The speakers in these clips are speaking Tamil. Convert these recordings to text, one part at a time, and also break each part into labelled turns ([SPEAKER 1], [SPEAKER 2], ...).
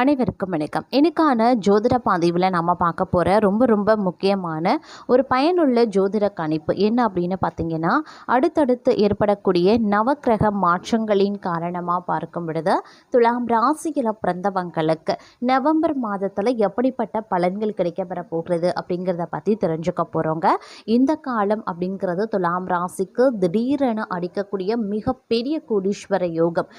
[SPEAKER 1] அனைவருக்கும் வணக்கம். எனக்கான ஜோதிட பதிவில் நம்ம பார்க்க போகிற ரொம்ப ரொம்ப முக்கியமான ஒரு பயனுள்ள ஜோதிட கணிப்பு என்ன அப்படின்னு பார்த்தீங்கன்னா அடுத்தடுத்து ஏற்படக்கூடிய நவக்கிரக மாற்றங்களின் காரணமாக பார்க்கும் பொழுது துலாம் ராசியில் பிறந்தவங்களுக்கு நவம்பர் மாதத்தில் எப்படிப்பட்ட பலன்கள் கிடைக்கப்பெற போகிறது அப்படிங்கிறத பற்றி தெரிஞ்சுக்க போகிறோங்க இந்த காலம் அப்படிங்கிறது துலாம் ராசிக்கு திடீரென அடிக்கக்கூடிய மிகப்பெரிய கோடீஸ்வர யோகம்.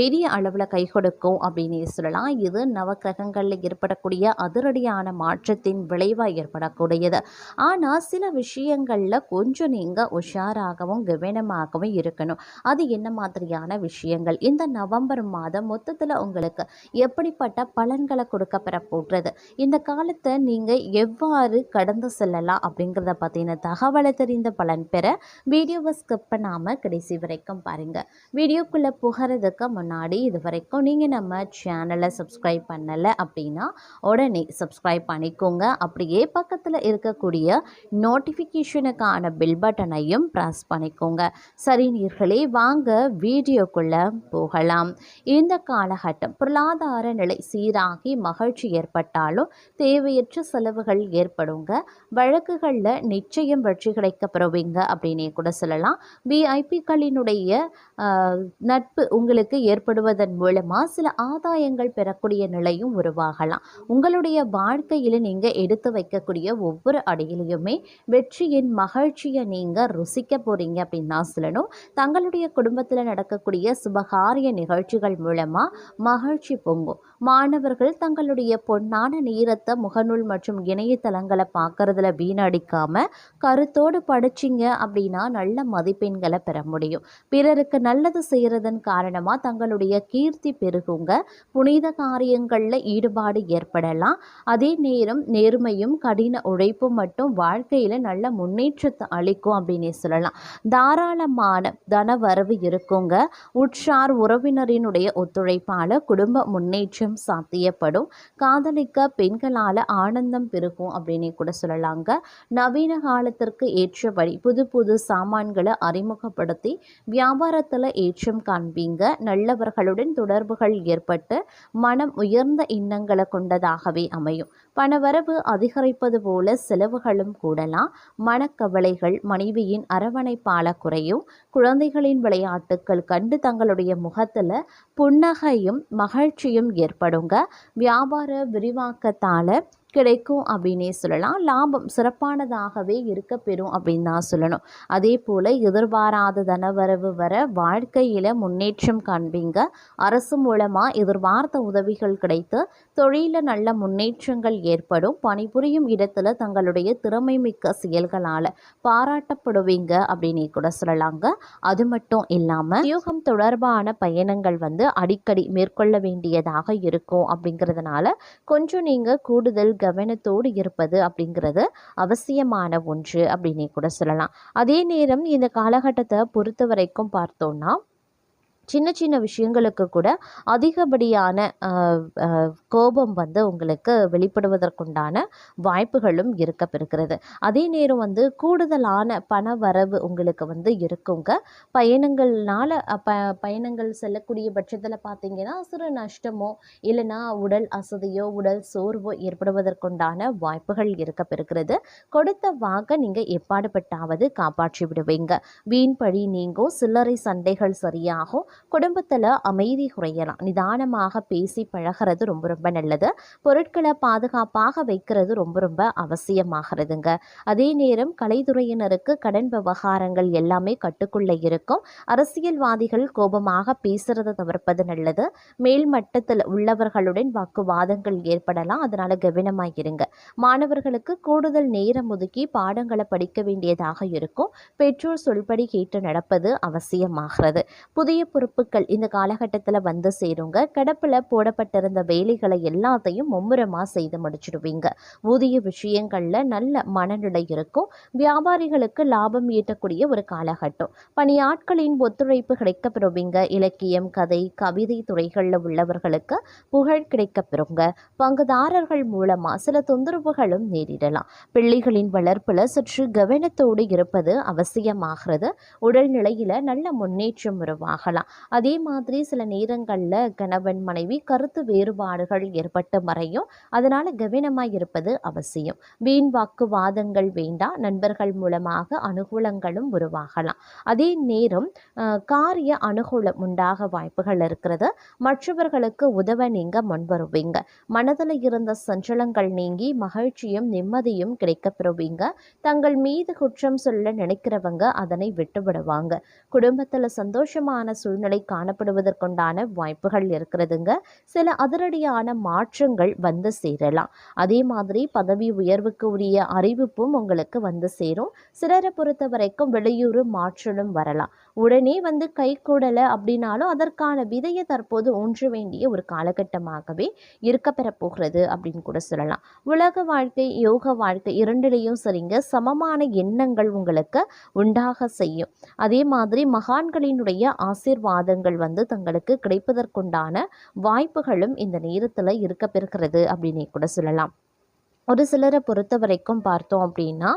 [SPEAKER 1] பெரிய அளவில் கை கொடுக்கும் அப்படின்னு சொல்லலாம். இது நவக்கிரகங்களில் ஏற்படக்கூடிய அதிரடியான மாற்றத்தின் விளைவாக ஏற்படக்கூடியது. ஆனால் சில விஷயங்களில் கொஞ்சம் நீங்கள் உஷாராகவும் கவனமாகவும் இருக்கணும். அது என்ன மாதிரியான விஷயங்கள்? இந்த நவம்பர் மாதம் மொத்தத்தில் உங்களுக்கு எப்படிப்பட்ட பலன்களை கொடுக்க பெற போகிறது இந்த காலத்தை நீங்கள் எவ்வாறு கடந்து செல்லலாம் அப்படிங்கிறத பற்றின தகவலை தெரிந்த பலன் பெற வீடியோவை ஸ்கிப் பண்ணாமல் கடைசி வரைக்கும் பாருங்கள் வீடியோக்குள்ளே புகிறதுக்கு முன்னாடி இது வரைக்கும் நீங்கள் நம்ம சேனலை சப்ஸ்கிரைப் பண்ணலை அப்படின்னா உடனே சப்ஸ்கிரைப் பண்ணிக்கோங்க. அப்படியே பக்கத்தில் இருக்கக்கூடிய நோட்டிஃபிகேஷனுக்கான பில் பட்டனையும் ப்ரெஸ் பண்ணிக்கோங்க. சரி நீர்களே வாங்க வீடியோக்குள்ளே போகலாம். இந்த காலகட்டம் பொருளாதார நிலை சீராகி மகிழ்ச்சி ஏற்பட்டாலும் தேவையற்ற செலவுகள் ஏற்படுங்க. வழக்குகளில் நிச்சயம் வெற்றி கிடைக்க பெறுவீங்க அப்படின்னே கூட சொல்லலாம். விஐபிக்களினுடைய நட்பு உங்களுக்கு ஏற்படுவதன் மூலமாக சில ஆதாயங்கள் பெறக்கூடிய வேண்டிய நிலையும் உருவாகலாம். உங்களுடைய வாழ்க்கையில் நீங்கள் எடுத்து வைக்கக்கூடிய ஒவ்வொரு அடியிலையுமே வெற்றியின் மகிழ்ச்சியை நீங்கள் ருசிக்க போகிறீங்க அப்படின்னு தான் சொல்லணும் தங்களுடைய குடும்பத்தில் நடக்கக்கூடிய சுபகாரிய நிகழ்ச்சிகள் மூலமாக மகிழ்ச்சி பொங்கும். மாணவர்கள் தங்களுடைய பொன்னான நேரத்தை முகநூல் மற்றும் இணையதளங்களை பார்க்கறதுல வீணடிக்காமல் கருத்தோடு படிச்சிங்க அப்படின்னா நல்ல மதிப்பெண்களை பெற முடியும். பிறருக்கு நல்லது செய்கிறதன் காரணமாக தங்களுடைய கீர்த்தி பெருகுங்க. புனித காரிய விஷயங்களில் ஈடுபாடு ஏற்படலாம். அதே நேரம் நேர்மையும் கடின உழைப்பும் மட்டும் வாழ்க்கையில் நல்ல முன்னேற்றத்தை அளிக்கும் அப்படின்னு சொல்லலாம். தாராளமான தன வரவு இருக்குங்க. உற்றார் உறவினரினுடைய ஒத்துழைப்பால் குடும்ப முன்னேற்றம் சாத்தியப்படும். காதலிக்க பெண்களால் ஆனந்தம் பெருகும் அப்படின்னு கூட சொல்லலாங்க. நவீன காலத்திற்கு ஏற்றபடி புது புது சாமான்களை அறிமுகப்படுத்தி வியாபாரத்தில் ஏற்றம் காண்பீங்க. நல்லவர்களுடன் தொடர்புகள் ஏற்பட்டு மனம் உயர்ந்த எண்ணங்களை கொண்டதாகவே அமையும். பணவரவு அதிகரிப்பது போல செலவுகளும் கூடலாம். மனக்கவலைகள் மனைவியின் அரவணைப்பால குறையும். குழந்தைகளின் விளையாட்டுக்கள் கண்டு தங்களுடைய முகத்தில் புன்னகையும் மகிழ்ச்சியும் ஏற்படுங்க. வியாபார விரிவாக்கத்தால் கிடைக்கும் அப்படின்னே சொல்லலாம். லாபம் சிறப்பானதாகவே இருக்க பெறும் அப்படின்னு தான் சொல்லணும். அதே போல் எதிர்பாராத தனவரவு வர வாழ்க்கையில் முன்னேற்றம் காண்பீங்க. அரசு மூலமாக எதிர்பார்த்த உதவிகள் கிடைத்து தொழிலில் நல்ல முன்னேற்றங்கள் ஏற்படும். பணிபுரியும் இடத்துல தங்களுடைய திறமை மிக்க செயல்களால் பாராட்டப்படுவீங்க அப்படின்னு கூட சொல்லலாங்க. அது மட்டும் இல்லாமல் யோகம் தொடர்பான பயணங்கள் வந்து அடிக்கடி மேற்கொள்ள வேண்டியதாக இருக்கும் அப்படிங்கிறதுனால கொஞ்சம் நீங்கள் கூடுதல் கவனத்தோடு இருப்பது அப்படிங்கிறது அவசியமான ஒன்று அப்படின்னே கூட சொல்லலாம். அதே நேரம் இந்த காலகட்டத்தை பொறுத்த வரைக்கும் பார்த்தோன்னா சின்ன சின்ன விஷயங்களுக்கு கூட அதிகப்படியான கோபம் வந்து உங்களுக்கு வெளிப்படுவதற்குண்டான வாய்ப்புகளும் இருக்க பெறுகிறது அதே நேரம் வந்து கூடுதலான பண வரவு உங்களுக்கு வந்து இருக்குங்க. பயணங்கள்னால ப பயணங்கள் செல்லக்கூடிய பட்சத்தில் பார்த்தீங்கன்னா சிறு நஷ்டமோ இல்லைன்னா உடல் அசதியோ உடல் சோர்வோ ஏற்படுவதற்குண்டான வாய்ப்புகள் இருக்க பெறுகிறது கொடுத்த வாக்க நீங்கள் எப்பாடுபட்டாவது காப்பாற்றி விடுவீங்க வீண் பழி நீங்கும் சில்லறை சண்டைகள் சரியாகும் குடும்பத்தில் அமைதி குறையலாம். நிதானமாக பேசி பழகிறது ரொம்ப ரொம்ப நல்லது. பொருட்களை பாதுகாப்பாக வைக்கிறது ரொம்ப ரொம்ப அவசியமாகிறதுங்க. அதே நேரம் கலைத்துறையினருக்கு கடன் விவகாரங்கள் எல்லாமே கட்டுக்குள்ளே இருக்கும். அரசியல்வாதிகள் கோபமாக பேசுறதை தவிர்ப்பது நல்லது. மேல் மட்டத்தில் உள்ளவர்களுடன் வாக்குவாதங்கள் ஏற்படலாம். அதனால கவனமாக இருங்க. மாணவர்களுக்கு கூடுதல் நேரம் ஒதுக்கி பாடங்களை படிக்க வேண்டியதாக இருக்கும். பெற்றோர் சொல்படி கேட்டு நடப்பது அவசியமாகிறது. புதிய பொறுப்புகள் இந்த காலகட்டத்தில் வந்து சேருங்க. கிடப்பில் போடப்பட்டிருந்த வேலைகளை எல்லாத்தையும் மும்முரமாக செய்து முடிச்சிடுவீங்க. ஊதிய விஷயங்களில் நல்ல மனநிலை இருக்கும். வியாபாரிகளுக்கு லாபம் ஈட்டக்கூடிய ஒரு காலகட்டம். பணியாட்களின் ஒத்துழைப்பு கிடைக்கப்பெறுவீங்க. இலக்கியம் கதை கவிதை துறைகளில் உள்ளவர்களுக்கு புகழ் கிடைக்கப்பெறுங்க. பங்குதாரர்கள் மூலமாக சில தொந்தரவுகளும் நேரிடலாம். பிள்ளைகளின் வளர்ப்பில் சற்று கவனத்தோடு இருப்பது அவசியமாகிறது. உடல்நிலையில் நல்ல முன்னேற்றம் உருவாகலாம். அதே மாதிரி சில நேரங்களில் கணவன் மனைவி கருத்து வேறுபாடுகள் ஏற்பட்டு மறையும். அதனால் கவனமாக இருப்பது அவசியம். வீண் வாக்குவாதங்கள் வேண்டாம் நண்பர்கள் மூலமாக அனுகூலங்களும் உருவாகலாம். அதே நேரம் காரிய அனுகூலம் உண்டாக வாய்ப்புகள் இருக்கிறது. மற்றவர்களுக்கு உதவ நீங்கள் முன்வருவீங்க. மனதில் இருந்த சஞ்சலங்கள் நீங்கி மகிழ்ச்சியும் நிம்மதியும் கிடைக்கப் பெறுவீங்க தங்கள் மீது குற்றம் சொல்ல நினைக்கிறவங்க அதனை விட்டு விடுவாங்க குடும்பத்தில் சந்தோஷமான சூழ்நிலை காணப்படுவதற்குண்டான வாய்ப்புகள் இருக்கிறதுங்க. சில அதிரடியான மாற்றங்கள் வந்து சேரலாம். அதே மாதிரி பதவி உயர்வுக்கு உரிய அறிவிப்பும் உங்களுக்கு வந்து சேரும். சிலரை பொறுத்த வரைக்கும் வெளியூர் மாற்றலும் வரலாம். உடனே வந்து கை கூடலை அப்படின்னாலும் அதற்கான விதையை தற்போது ஊன்ற வேண்டிய ஒரு காலகட்டமாகவே இருக்கப்பெற போகிறது அப்படின்னு கூட சொல்லலாம். உலக வாழ்க்கை யோக வாழ்க்கை இரண்டிலையும் சரிங்க. சமமான எண்ணங்கள் உங்களுக்கு உண்டாக செய்யும். அதே மாதிரி மகான்களினுடைய ஆசீர்வாதங்கள் வந்து தங்களுக்கு கிடைப்பதற்குண்டான வாய்ப்புகளும் இந்த நேரத்தில் இருக்க பெறுகிறது அப்படின்னே கூட சொல்லலாம். ஒரு சிலரை பொறுத்த வரைக்கும் பார்த்தோம் அப்படின்னா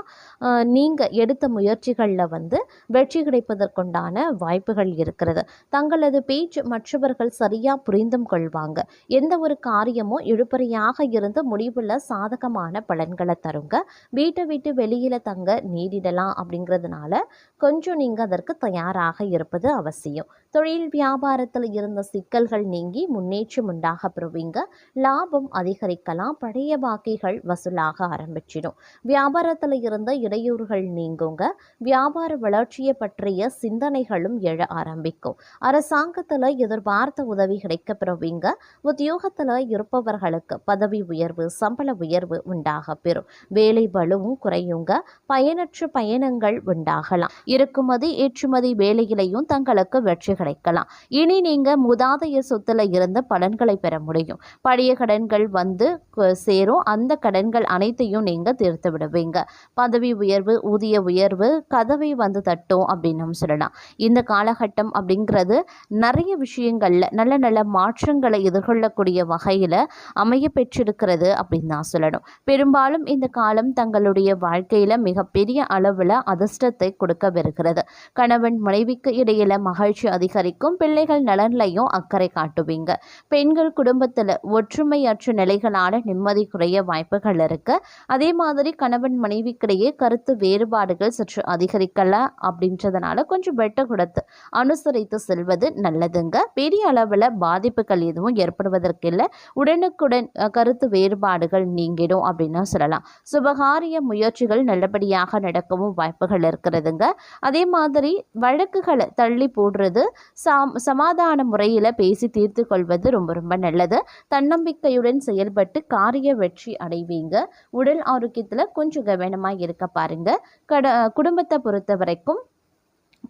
[SPEAKER 1] நீங்கள் எடுத்த முயற்சிகளில் வந்து வெற்றி கிடைப்பதற்குண்டான வாய்ப்புகள் இருக்கிறது. தங்களது பேச்சு மற்றவர்கள் சரியாக புரிந்தும் கொள்வாங்க. எந்த ஒரு காரியமும் இழுபறியாக இருந்து முடிவில் சாதகமான பலன்களை தருங்க. வீட்டை விட்டு வெளியில் தங்க நேரிடலாம் அப்படிங்கிறதுனால கொஞ்சம் நீங்கள் அதற்கு தயாராக இருப்பது அவசியம். தொழில் வியாபாரத்தில் இருந்த சிக்கல்கள் நீங்கி முன்னேற்றம் உண்டாக பெறுவீங்க. லாபம் அதிகரிக்கலாம். பழைய பாக்கிகள் வசூலாக ஆரம்பிச்சிடும். வியாபாரத்தில் இருந்த இடையூறுகள் நீங்குங்க. வியாபார வளர்ச்சியை பற்றிய சிந்தனைகளும் எழ ஆரம்பிக்கும். அரசாங்கத்தில் எதிர்பார்த்த உதவி கிடைக்க பெறுவீங்க உத்தியோகத்தில் இருப்பவர்களுக்கு பதவி உயர்வு சம்பள உயர்வு உண்டாக பெறும். வேலை பலுவும் குறையுங்க. பயனற்ற பயணங்கள் உண்டாகலாம். இறக்குமதி ஏற்றுமதி வேலையிலையும் தங்களுக்கு வெற்றி கிடைக்கலாம். இனி நீங்க முதாதைய சொத்துல இருந்த பலன்களை பெற முடியும். பழைய கடன்கள் வந்து சேரும். அந்த கடன் கடன்கள் அனைத்தையும் நீங்கள் தீர்த்து விடுவீங்க. பதவி உயர்வு ஊதிய உயர்வு கதவை வந்து தட்டும் அப்படின்னு சொல்லலாம். இந்த காலகட்டம் அப்படிங்கிறது நிறைய விஷயங்களில் நல்ல நல்ல மாற்றங்களை எதிர்கொள்ளக்கூடிய வகையில் அமைய பெற்றிருக்கிறது அப்படின்னு தான் சொல்லணும். பெரும்பாலும் இந்த காலம் தங்களுடைய வாழ்க்கையில் மிகப்பெரிய அளவில் அதிர்ஷ்டத்தை கொடுக்கவிருக்கிறது. கணவன் மனைவிக்கு இடையில மகிழ்ச்சி அதிகரிக்கும் பிள்ளைகள் நலன்லையும் அக்கறை காட்டுவீங்க. பெண்கள் குடும்பத்தில் ஒற்றுமையற்ற நிலைகளான நிம்மதி குறைய வாய்ப்புகள் இருக்கு. அதே மாதிரி கணவன் மனைவிக்கிடையே கருத்து வேறுபாடுகள் சற்று அதிகரிக்கலாம் அப்படின்றதுனால கொஞ்சம் வெட்ட கொடுத்து அனுசரித்து செல்வது நல்லதுங்க. பெரிய அளவில் பாதிப்புகள் எதுவும் ஏற்படுவதற்கு இல்லை. உடனுக்குடன் கருத்து வேறுபாடுகள் நீங்கிடும் அப்படின்னு சொல்லலாம். சுபகாரிய முயற்சிகள் நல்லபடியாக நடக்கவும் வாய்ப்புகள் இருக்கிறதுங்க. அதே மாதிரி வழக்குகளை தள்ளி போடுறது சாம் சமாதான முறையில் பேசி தீர்த்து கொள்வது ரொம்ப ரொம்ப நல்லது. தன்னம்பிக்கையுடன் செயல்பட்டு காரிய வெற்றி அடைவீங்க. உடல் ஆரோக்கியத்தில் கொஞ்சம் கவனமாக இருக்க பாருங்க. கட குடும்பத்தை பொறுத்த வரைக்கும்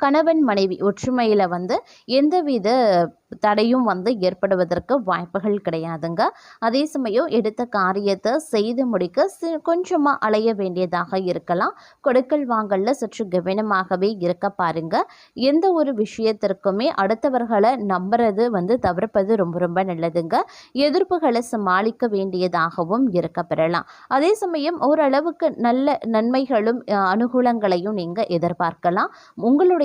[SPEAKER 1] கணவன் மனைவி ஒற்றுமையில் வந்து எந்தவித தடையும் வந்து ஏற்படுவதற்கு வாய்ப்புகள் கிடையாதுங்க. அதே சமயம் எடுத்த காரியத்தை செய்து முடிக்க சி கொஞ்சமாக அலைய வேண்டியதாக இருக்கலாம். கொடுக்கல் வாங்கலில் சற்று கவனமாகவே இருக்க பாருங்க. எந்த ஒரு விஷயத்திற்குமே அடுத்தவர்களை நம்புறது வந்து தவிர்ப்பது ரொம்ப ரொம்ப நல்லதுங்க. எதிர்ப்புகளை சமாளிக்க வேண்டியதாகவும் இருக்க பெறலாம். அதே சமயம் ஓரளவுக்கு நல்ல நன்மைகளும் அனுகூலங்களையும் நீங்கள் எதிர்பார்க்கலாம். உங்களுடைய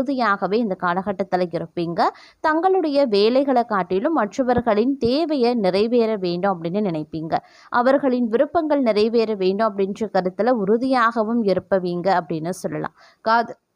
[SPEAKER 1] உறுதியாகவே இந்த காலகட்டத்தில் இருப்பீங்க. தங்களுடைய வேலைகளை காட்டிலும் மற்றவர்களின் தேவையை நிறைவேற வேண்டும் அப்படின்னு நினைப்பீங்க. அவர்களின் விருப்பங்கள் நிறைவேற வேண்டும் அப்படின்ற கருத்தில் உறுதியாகவும் இருப்பவீங்க அப்படின்னு சொல்லலாம். காது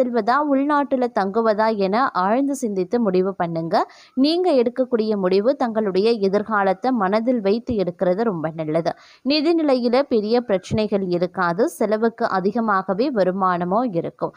[SPEAKER 1] செல்வதா உள்நாட்டில் தங்குவதா என ஆழ்ந்து சிந்தித்து முடிவு பண்ணுங்க. நீங்கள் எடுக்கக்கூடிய முடிவு தங்களுடைய எதிர்காலத்தை மனதில் வைத்து எடுக்கிறது ரொம்ப நல்லது. நிதிநிலையில் பெரிய பிரச்சனைகள் இருக்காது. செலவுக்கு அதிகமாகவே வருமானமோ இருக்கும்.